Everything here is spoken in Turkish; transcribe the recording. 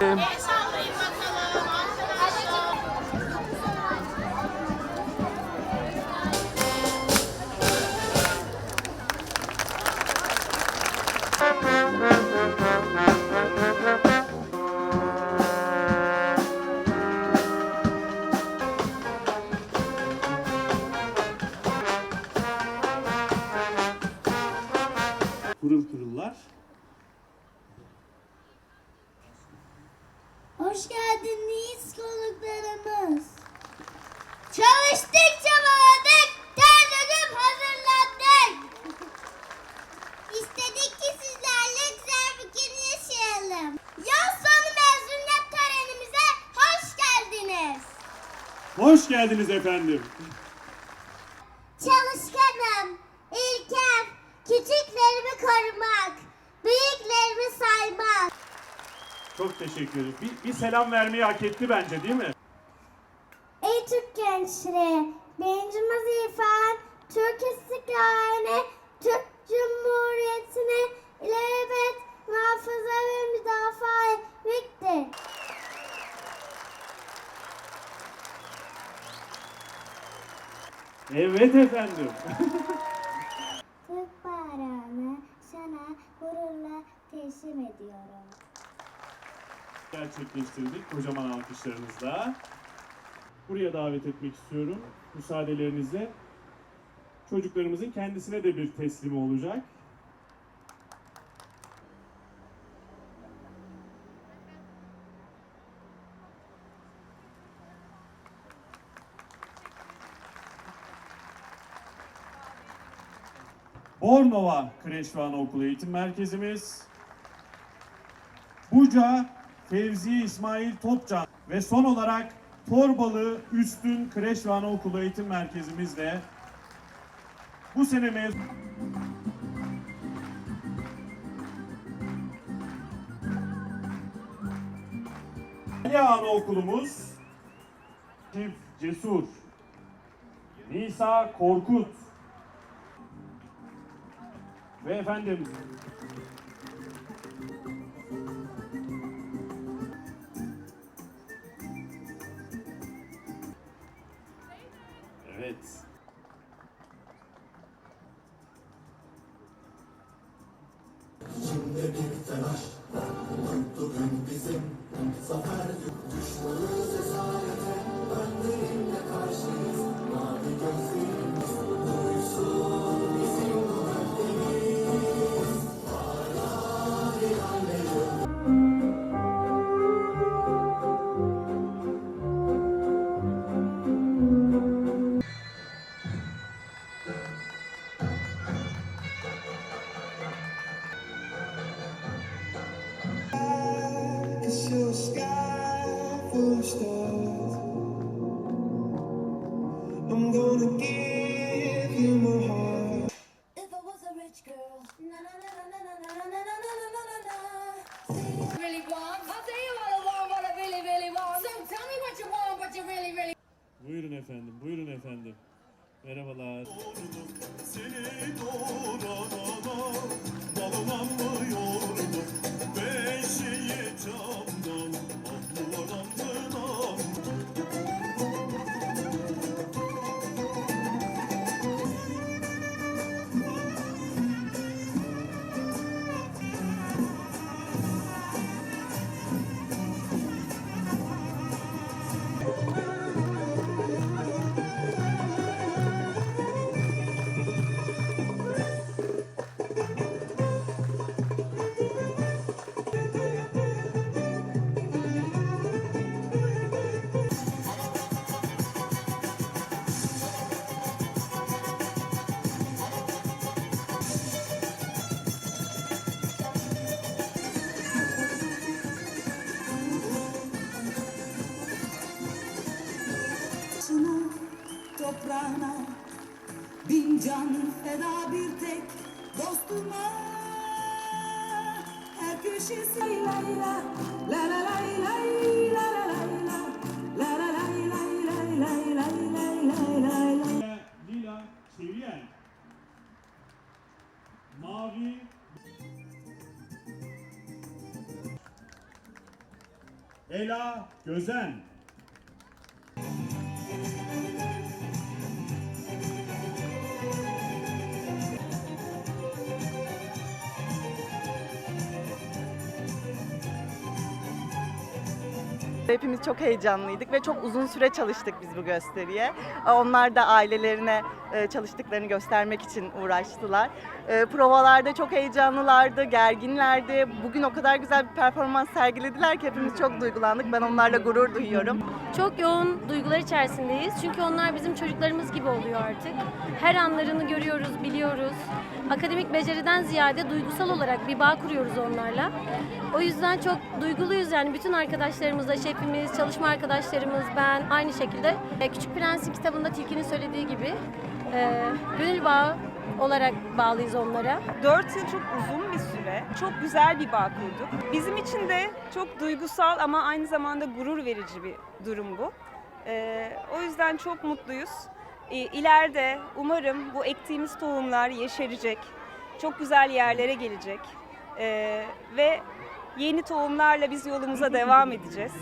En Hoş geldiniz konuklarımız. Çalıştık çabaladık, ter döküp hazırlandık. İstedik ki sizlerle güzel bir gün yaşayalım. Yaz sonu mezuniyet törenimize hoş geldiniz. Hoş geldiniz efendim. Çok teşekkür ederim. Bir, bir selam vermeyi hak etti bence değil mi? Ey Türk gençliği, birinci vazifen Türk istiklalini, Türk Cumhuriyeti'ni ilelebet muhafaza ve müdafaa etmektir. Evet efendim. Türk bayrağını sana gururla teslim ediyorum. Gerçekleştirdik kocaman alkışlarınızla. Buraya davet etmek istiyorum. Müsaadelerinizle. Çocuklarımızın kendisine de bir teslimi olacak. Bornova Kreş ve Anaokulu Eğitim Merkezimiz, Buca Fevzi İsmail Topcan ve son olarak Torbalı Üstün Kreş ve Anaokulu Eğitim Merkezimizde bu sene mezun Ali Anaokulumuz Cesur Nisa Korkut ve efendim Vince. Buyurun efendim, buyurun efendim. Merhabalar. Seni can feda bir tek dostuma Her köşesi lay lay la La la la la la La la lay lay lay lay lay lay lay Lila Çeviyen. Mavi Ela Gözen. Hepimiz çok heyecanlıydık ve çok uzun süre çalıştık biz bu gösteriye. Onlar da ailelerine e, çalıştıklarını göstermek için uğraştılar. E, Provalarda çok heyecanlılardı, gerginlerdi. Bugün o kadar güzel bir performans sergilediler ki hepimiz çok duygulandık. Ben onlarla gurur duyuyorum. Çok yoğun duygular içerisindeyiz. Çünkü onlar bizim çocuklarımız gibi oluyor artık. Her anlarını görüyoruz, biliyoruz. Akademik beceriden ziyade duygusal olarak bir bağ kuruyoruz onlarla. O yüzden çok duyguluyuz yani bütün arkadaşlarımızla, şefimiz, çalışma arkadaşlarımız, ben aynı şekilde. E, Küçük Prens'in kitabında Tilki'nin söylediği gibi e, gönül bağı olarak bağlıyız onlara. 4 yıl çok uzun bir süre. Çok güzel bir bağ kurduk. Bizim için de çok duygusal ama aynı zamanda gurur verici bir durum bu. Ee, o yüzden çok mutluyuz. Ee, ileride umarım bu ektiğimiz tohumlar yeşerecek. Çok güzel yerlere gelecek. Ve yeni tohumlarla biz yolumuza devam edeceğiz.